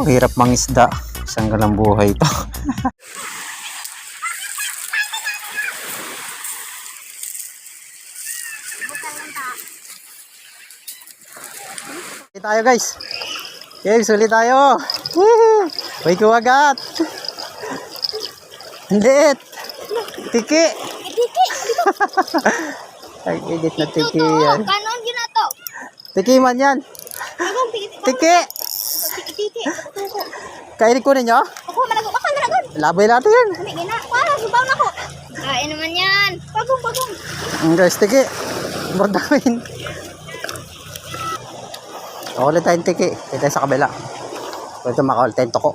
Oh, hirap mangisda. Isang galang buhay ito. Ulit tayo guys. Guys, ulit tayo. Woo! Uy, kuwagat. Hindi. Tiki. Tiki. Ang edit na tiki yan. kanon yun na to. Tiki man yan. Tiki. Tiki. Tiki, tiki. Tuko. Kainin ko ninyo. Ako, manago. Ako, manago. Labay natin yan. Kami, gina. Para, subaw na ko. Kain naman yan. Bagong, bagong. Ang guys, tiki. Bordawin. Ulit tayong tiki. Tayo sa kabila. Ito makaulit tayong toko.